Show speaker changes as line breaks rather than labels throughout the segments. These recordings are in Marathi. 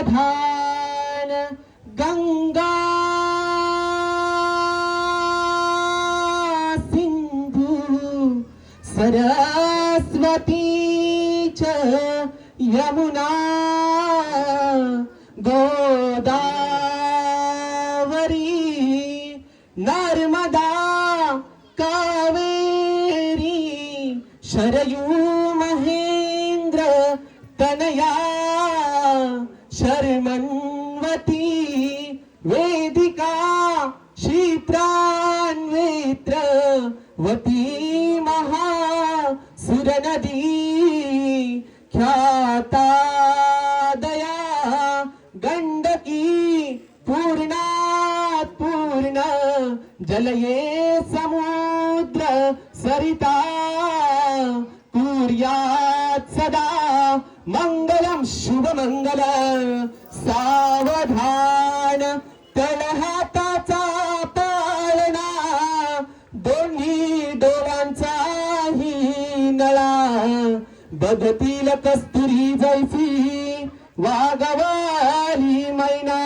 सावधान गंगा सिंधू सरस्वती च यमुना गोदावरी नर्मदा कावेरी शरयू क्षिप्रान्वेत्र वती महा सुरनदी ख्याता दया गंडकी पूर्णात् पूर्ण जलये समुद्र सरिता कुर्यात् सदा मङ्गलं शुभमङ्गल सावधान तळहाताचा बघतील कस्तुरी जैसी वागवाली मैना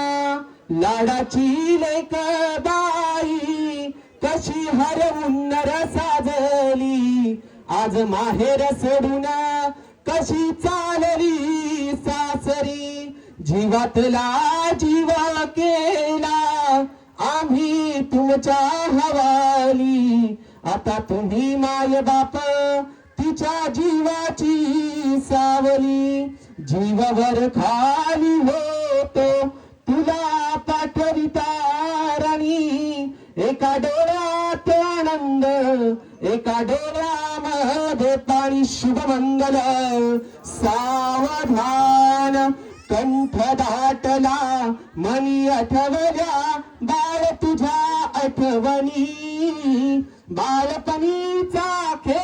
लाडाची लेक बाई कशी हरवून नर साजली आज माहेर सोडून कशी चालली सासरी जीवातला जीव केला आम्ही तुमच्या हवाली. आता तुम्ही माय बाप तिच्या जीवाची सावली जीवावर खाली होतो. तुला पाठविता राणी एका डोळ्यात आनंद एका डोळ्यामध्ये पाणी शुभमंगल. सावधान कंठ दाटला मनी आठवल्या बाळ तुझ्या आठवणी. बालपणीचा खेळ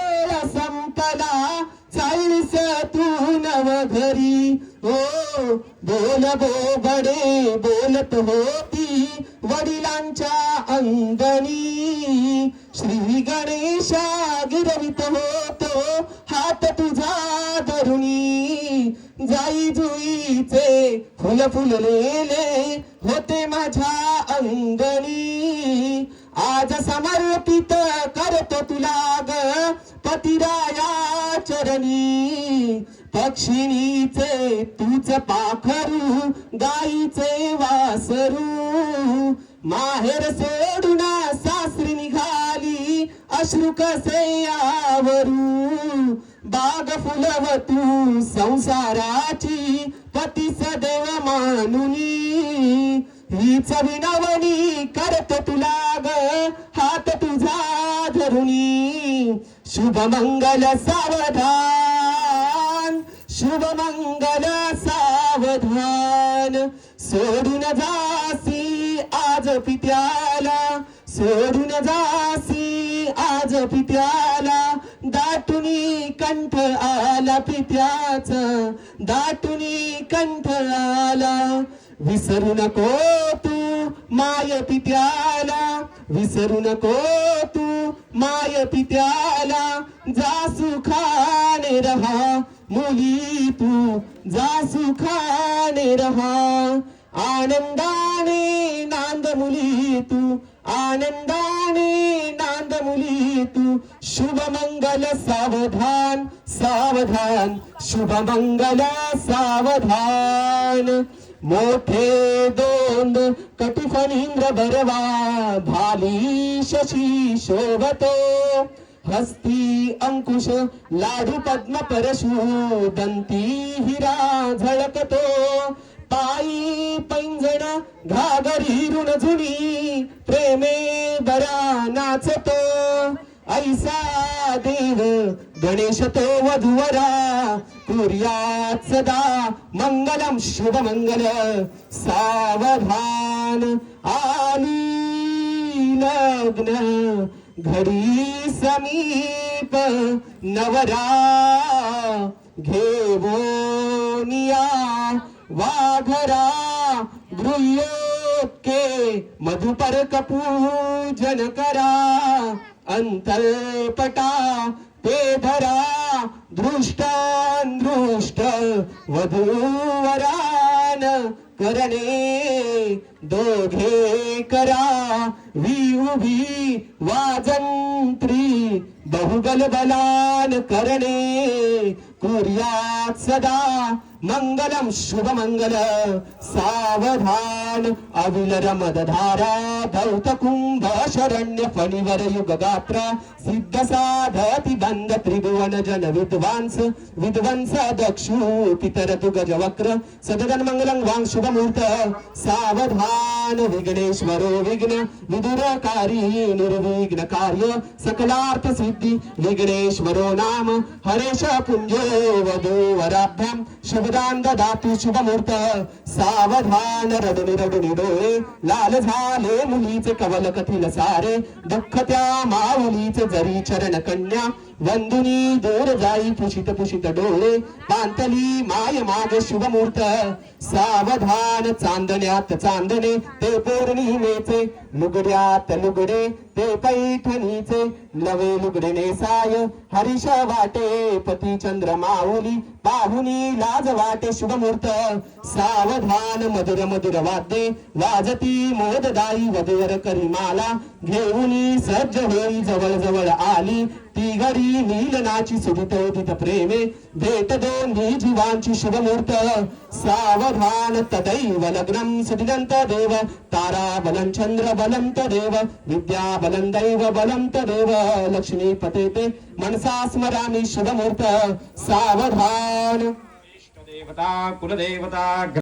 तू नव घरी. ओ बोल बोबडे बोलत होती वडिलांच्या अंगणी. श्री गणेशा गिरवित होतो हात तुझा धरुणी. जाई जुईचे फुल फुललेले होते माझ्या अंगणी. आज समर्पित करतो तुला ग पतिराया चरणी पक्षिणीचे तूच पाखरू गाईचे वासरू. माहेर सोडून सासरी निघाली अश्रू कसे आवरू बाग फुलवतू संसाराची पती सदैव मानुनी. हीच विनवणी करत तुला ग हात तुझा धरुणी शुभमंगल सावधान शुभमंगल सावधान सोडून जासी आज पित्याला सोडून जासी आज पित्याला. दाटुनी कंठ आला पित्याचा दाटुनी कंठ आला. विसरू नको तू माय पित्याला विसरू नको तू माय पित्याला जा सुखाने रहा. मुली तू जा सुखाने रहा. आनंदाने नांद मुली तू आनंदाने नांद मुली तू. शुभ मंगल सावधान सावधान. शुभ मंगल सावधान. मोठे दोन कटिफणींद्र बरवा भाली शशी शोभतो. हस्ती अंकुश लाडू पद्म परशु दंती हिरा झळकतो. पायी पैंजण घागरी ऋण जुनी प्रेमे बरा नाचतो. ऐसा देव गणेश तो वधुवरा कुर्यात सदा मंगलम शुभ मंगल सावधान आली लग्न घरी समीप नवरा घेवोनिया वाघरा गृह्योके मधुपर कपूजन करा अंतरपटा ते धरा दृष्टान दृष्ट वधूवरा करणे दोघे करा वी उभी वाजंत्री बहुबल बलान करणे कुर्यात सदा मंगलम शुभ मंगल सावधान अविलर मदधारा दौत कुंभ शरण्य फणिवर युग गात्र सिद्ध साधति बंद त्रिभुवन जन विद्वांस विद्वंस दक्षु पितर तु गज वक्र सदगन मंगलं वांग शुभ मुहूर्त सावधान विघ्नेश्वरो विघ्न विदुरकारी निर्विघ्न कार्य सकलार्थ सिद्धि विघ्नेश्वरो नाम हरेश पुंजो वधूवराभ्याम शुभदान दाती शुभ मुहूर्त सावधान रडणे रडणे डोळे लाल झाले मुलीचे कवल कथिल सारे दुःख त्या माऊलीचे जरी चरण कन्या। वंदुनी दूर जाई पुषित पुषित डोळे पांतली माय माग शुभ मुहूर्त सावधान चांदण्यात चांदणे ते पौर्णिमेचे लुगड्यात लुगडे ते पैठणीचे नवे लुगडे नेसाय हरीश वाटे पती चंद्र माऊली पाहुनी लाज वाटे शुभ मुहूर्त सावधान मधुर मधुर वाद्ये वाजती मोददाई वधूवर करी माला. घेऊनी सज्ज होई जवळ जवळ आली. ती घरी नीलनाची सुदित उदित प्रेमे भेट दोन्ही जीवांची शिवमूर्त सावधान तदैव लग्नम सुदिदंत देव तारा बलं चंद्र बलंत देव विद्या बलं दैव बलंत देव लक्ष्मी पते ते मनसा स्मरामी शिवमूर्त सावधान
देवता कुलदेवता